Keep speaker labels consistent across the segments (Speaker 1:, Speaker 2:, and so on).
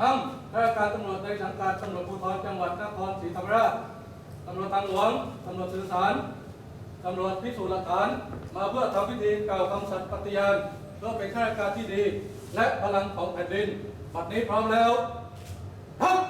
Speaker 1: นำข้าราชการตำรวจในสังกัดตำรวจภูธรจังหวัดนครศรีธรรมราชตำรวจทางหลวงตำรวจสื่อสารตำรวจพิสูจน์หลักฐาน มาเพื่อทำพิธีกล่าวคำสัตย์ปฏิญาณเพื่อเป็นข้าราชการที่ดี และพลังของแผ่นดิน บัดนี้พร้อมแล้วครับ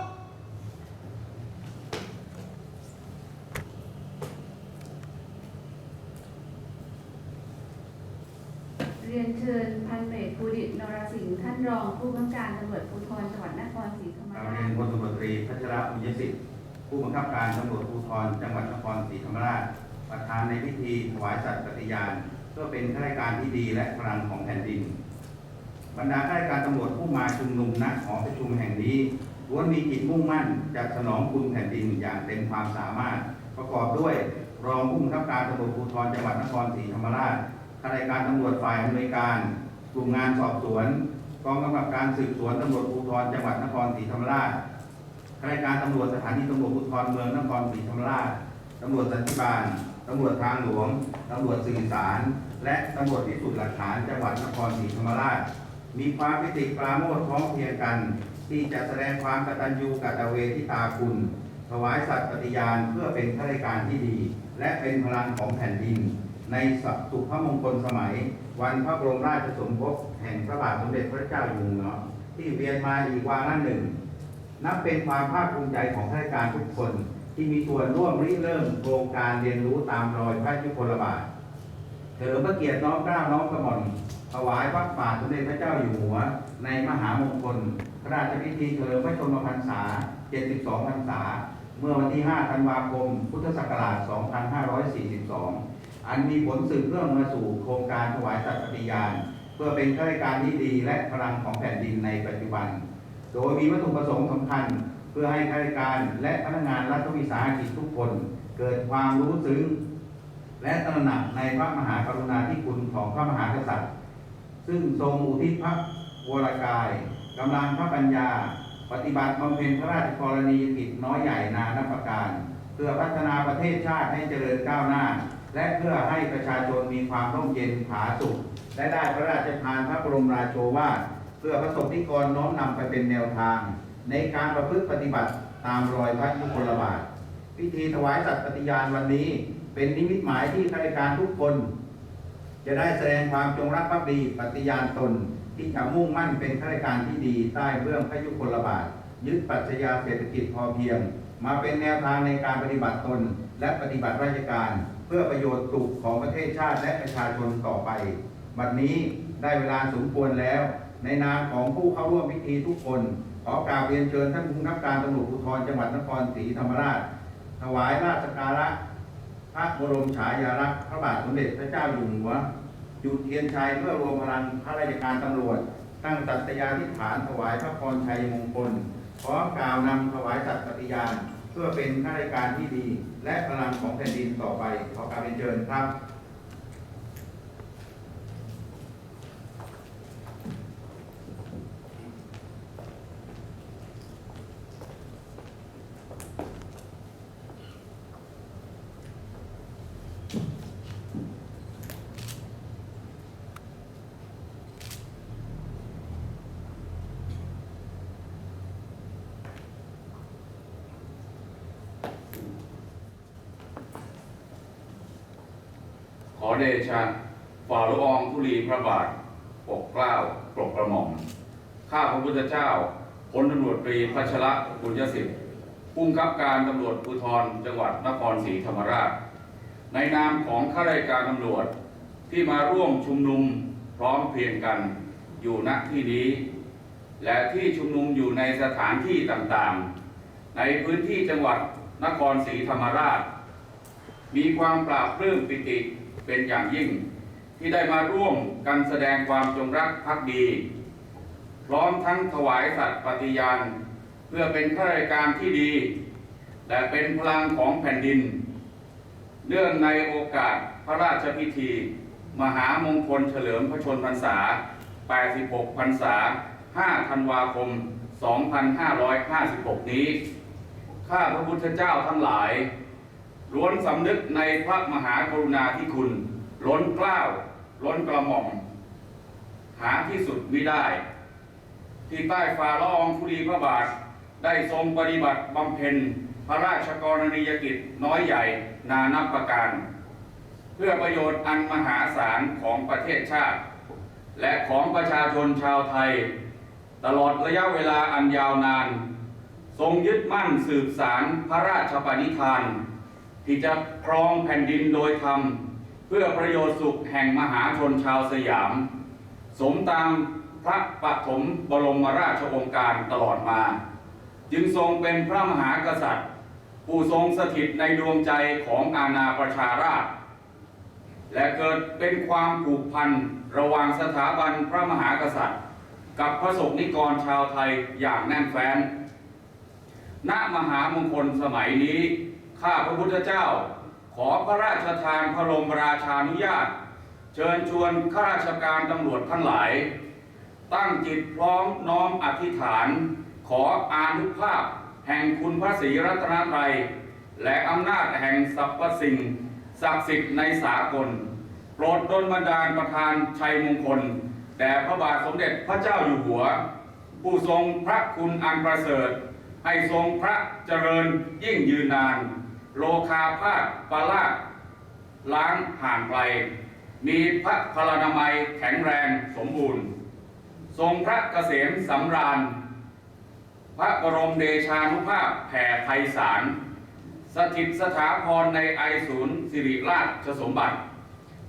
Speaker 2: เรียนเชิญพันเอก ภูดิตนรสิงห์ท่านรองผู้บังคับการตำรวจภูธรจังหวัดนครศรีธรรม
Speaker 3: ราบ
Speaker 2: รา
Speaker 3: เรีย
Speaker 2: ช
Speaker 3: นพลตำรวจตรีพัชระอุยสิทธิ์ผู้บังคับการตำรวจภูธรจังหวัดนครศรีธรรมราช ประธานในพิธีถวายสัตย์ปฏิญาณเพื่อเป็นข้าราชการที่ดีและพลังของแผ่นดิน บรรดาข้าราชการตำรวจผู้มาชุมนุมณหอประชุมแห่งนี้ล้วนมีจิตมุ่งมั่นจะสนองคุณแผ่นดินอย่างเต็มความสามารถ ประกอบด้วยรองผู้บังคับการตำรวจภูธรจังหวัดนครศรีธรรมราชข้าราชการตำรวจฝ่ายอำนวยการ ลุ่มงานสอบสวนกองกำกับการสืบสวนตำรวจภูธรจังหวัดนครศรีธรรมราชข้าราชการตำรวจสถานีตำรวจภูธรเมืองนครศรีธรรมราชตำรวจสันติบาลตำรวจทางหลวงตำรวจสื่อสาร และตำรวจพิสูจน์หลักฐานจังหวัดนครศรีธรรมราช มีความพิติปราโมทย์พร้อมเพรียงกัน ที่จะแสดงความกตัญญูกตเวทิตาคุณ ถวายสัตย์ปฏิญาณเพื่อเป็นข้าราชการที่ดี และเป็นพลังของแผ่นดิน ในสุภมงคลสมัย วันพระบรมราชสมภพแห่งพระบาทสมเด็จพระเจ้าอยู่หัวที่เวียนมาอีกวาระหนึ่ง นับเป็นความภาคภูมิใจของข้าราชการทุกคน ที่มีส่วนร่วมริเริ่มโครงการเรียนรู้ตามรอยพระยุคลบาทเฉลิมพระเกียรติน้อมเกล้าน้อมกระหม่อมถวายพระบาทสมเด็จพระเจ้าอยู่หัว ในมหามงคลพระราชพิธีเฉลิมพระชนมพรรษา 72 พรรษา เมื่อวันที่ 5 ธันวาคม พุทธศักราช 2542 อันมีผลสืบเนื่องมาสู่โครงการถวายสัตย์ปฏิญาณ เพื่อเป็นข้าราชการที่ดีและพลังของแผ่นดินในปัจจุบัน โดยมีวัตถุประสงค์สำคัญ เพื่อให้ข้าราชการและพนักงานรัฐวิสาหกิจทุกคน เกิดความรู้ซึ้งและตระหนักในพระมหากรุณาธิคุณของพระมหากษัตริย์ ซึ่งทรงอุทิศพระวรกายกำลังพระปัญญา ปฏิบัติบำเพ็ญพระราชกรณียกิจน้อยใหญ่นานับประการ เพื่อพัฒนาประเทศชาติให้เจริญก้าวหน้า และเพื่อให้ประชาชนมีความร่มเย็นผาสุข และได้พระราชทานพระบรมราโชวาทเพื่อประสบนิกรน้อมนำไปเป็นแนวทาง ในการประพฤติปฏิบัติตามรอยพระยุคลบาทพิธีถวายสัตย์ปฏิญาณวันนี้ เป็นนิมิตหมายที่ข้าราชการทุกคน จะได้แสดงความจงรักภักดีปฏิญาณตน ที่จะมุ่งมั่นเป็นข้าราชการที่ดี ใต้เบื้องพระยุคลบาท ยึดปรัชญาเศรษฐกิจพอเพียง มาเป็นแนวทางในการปฏิบัติตน และปฏิบัติราชการ เพื่อประโยชน์สุขของประเทศชาติและประชาชนต่อไป บัดนี้ได้เวลาสมควรแล้ว ในนามของผู้เข้าร่วมพิธีทุกคน ขอกราบเรียนเชิญท่านผู้บับการตำรวจภูธรจังหวัดนครศรีธรรมราช ถวายราชการะพระบรมฉายาลักษณ์พระบาทสมเด็จพระเจ้าอยู่หัวจุดเทียนชัยเพื่อรวมพลังข้าราชการตำรวจ ตั้งสัตยาธิฐานถวายพระพรชัยมงคลพร้อกล่าวนำถวายสัตย์ปฏิญาณ พื่อเป็นข้าราชการที่ดี และพลังของแผ่นดินต่อไป ขอกราบเรียนเชิญครับ
Speaker 4: ขอ เดชะฝ่าละอองธุลีพระบาทปกเกล้าปกกระหม่อม ข้าพระพุทธเจ้าพลตำรวจตรีพัชระบุญยสิทธิ์ผู้บังคับการตำรวจภูธรจังหวัดนครศรีธรรมราช ในนามของข้าราชการตำรวจที่มาร่วมชุมนุมพร้อมเพรียงกันอยู่ณที่นี้ และที่ชุมนุมอยู่ในสถานที่ต่างๆ ในพื้นที่จังหวัดนครศรีธรรมราช มีความปราบปลื้มปิติ เป็นอย่างยิ่ง ที่ได้มาร่วมกันแสดงความจงรักภักดี พร้อมทั้งถวายสัตย์ปฏิญาณ เพื่อเป็นข้าราชการที่ดี และเป็นพลังของแผ่นดิน เนื่องในโอกาสพระราชพิธี มหามงคลเฉลิมพระชนมพรรษา 86 พรรษา 5 ธันวาคม 2556 นี้ ข้าพระพุทธเจ้าทั้งหลาย ล้วนสำนึกในพระมหากรุณาธิคุณ ล้นเกล้าวล้นกระหม่อม หาที่สุดมิได้ ที่ใต้ฝ่าละอองธุลีพระบาท ได้ทรงปฏิบัติบำเพ็ญ พระราชกรณียกิจน้อยใหญ่นานับประการ เพื่อประโยชน์อันมหาศาลของประเทศชาติ และของประชาชนชาวไทย ตลอดระยะเวลาอันยาวนาน ทรงยึดมั่นสืบสารพระราชปณิธาน ที่จะครองแผ่นดินโดยธรรม เพื่อประโยชน์สุขแห่งมหาชนชาวสยาม สมตามพระปฐมบรมราชโองการตลอดมา จึงทรงเป็นพระมหากษัตริย์ ผู้ทรงสถิตในดวงใจของอาณาประชาราษฎรและเกิดเป็นความผูกพันระหว่างสถาบันพระมหากษัตริย์ กับพระสงฆ์นิกรชาวไทยอย่างแน่นแฟ้น ณ มหามงคลสมัยนี้ ข้าพระพุทธเจ้า ขอพระราชทานพระบรมราชานุญาต เชิญชวนข้าราชการตำรวจทั้งหลาย ตั้งจิตพร้อมน้อมอธิษฐาน ขออานุภาพแห่งคุณพระศรีรัตนตรัยและอำนาจแห่งสรรพสิ่งศักดิ์สิทธิ์ในสากล โปรดดลบันดาลประทานชัยมงคลแด่พระบาทสมเด็จพระเจ้าอยู่หัว ผู้ทรงพระคุณอันประเสริฐ ให้ทรงพระเจริญยิ่งยืนนาน โลคาภาสปลาดล้างห่างไกล มีพระพลานามัยแข็งแรงสมบูรณ์ ทรงพระเกษมสำราญ พระบรมเดชานุภาพแผ่ไพศาล สถิตสถาพรในไอศูนย์สิริราชสมบัติ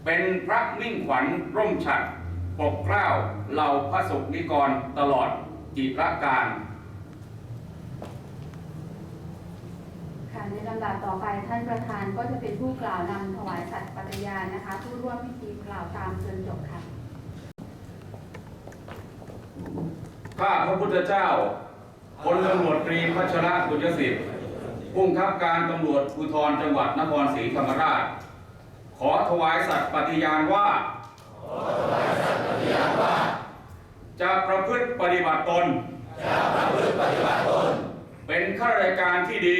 Speaker 4: เป็นพระมิ่งขวัญร่มฉัดปกเกล้าเหล่าพระสงฆ์นิกรตลอดจิรการ
Speaker 2: ค่ะในลำดับต่อไปท่านประธานก็จะเป็นผู้กล่าวนำถวายสัตย์ปฏิญาณนะคะ ผู้ร่วมพิธีกล่าวตามจนจบค่ะ
Speaker 4: ข้าพระพุทธเจ้าพลตำรวจตรีพัชระบุญยสิทธิ์ผู้บังคับการตำรวจภูธรจังหวัดนครศรีธรรมราช ขอถวายสัตย์ปฏิญาณว่าจะประพฤติปฏิบัติตน เป็นข้าราชการที่ดี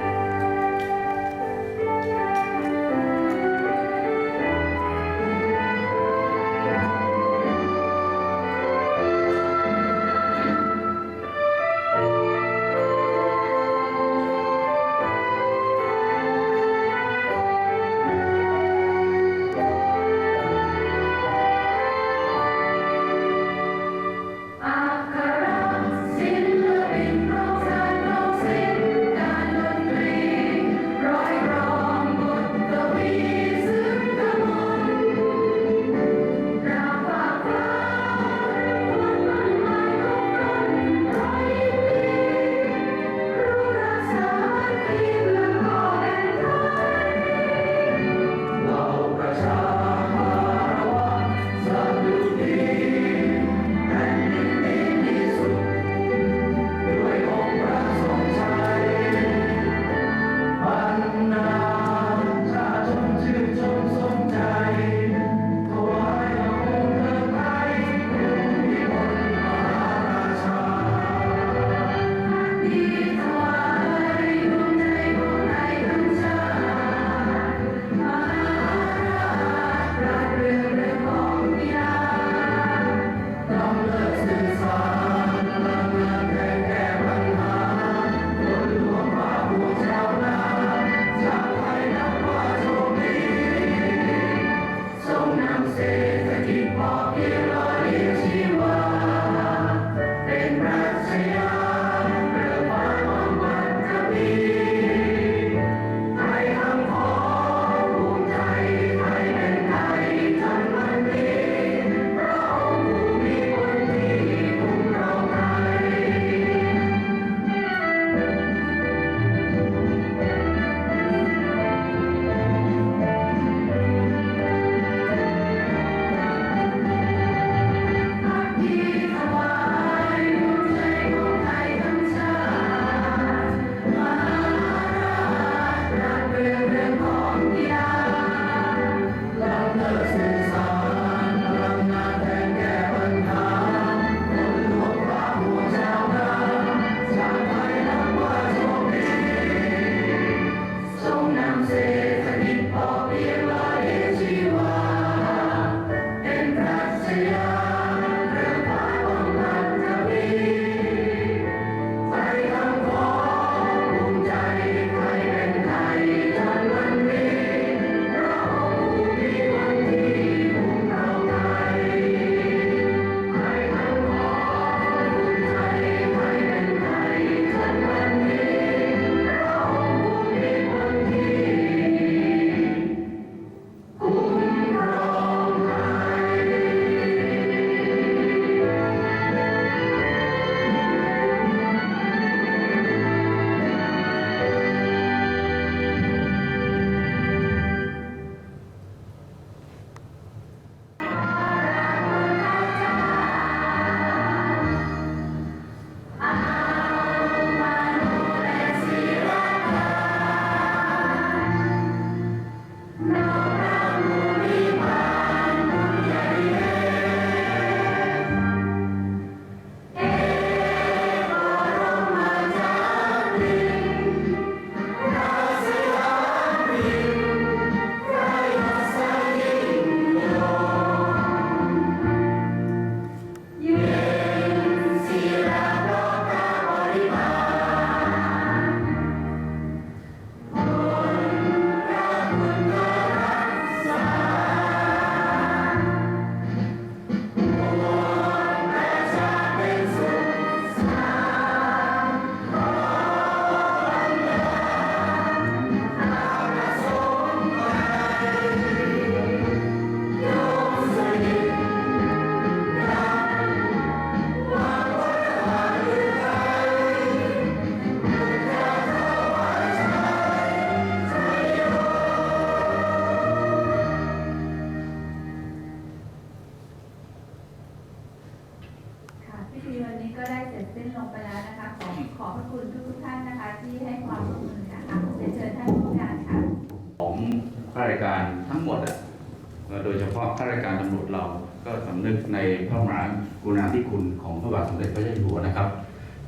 Speaker 4: ราก็สำนึกในพระมหา
Speaker 2: กรุณา
Speaker 4: ธิคุณของพระบาทสมเด็จพระเจ้าอยู่หัวนะครับ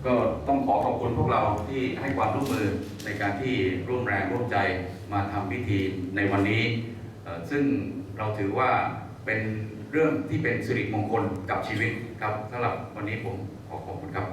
Speaker 4: ก็ต้องขอขอบคุณพวกเราที่ให้ความร่วมมือในการที่ร่วมแรงร่วมใจมาทำพิธีในวันนี้ ซึ่งเราถือว่าเป็นเรื่องที่เป็นสิริมงคลกับชีวิตครับสำหรับวันนี้ผมขอขอบคุณครับ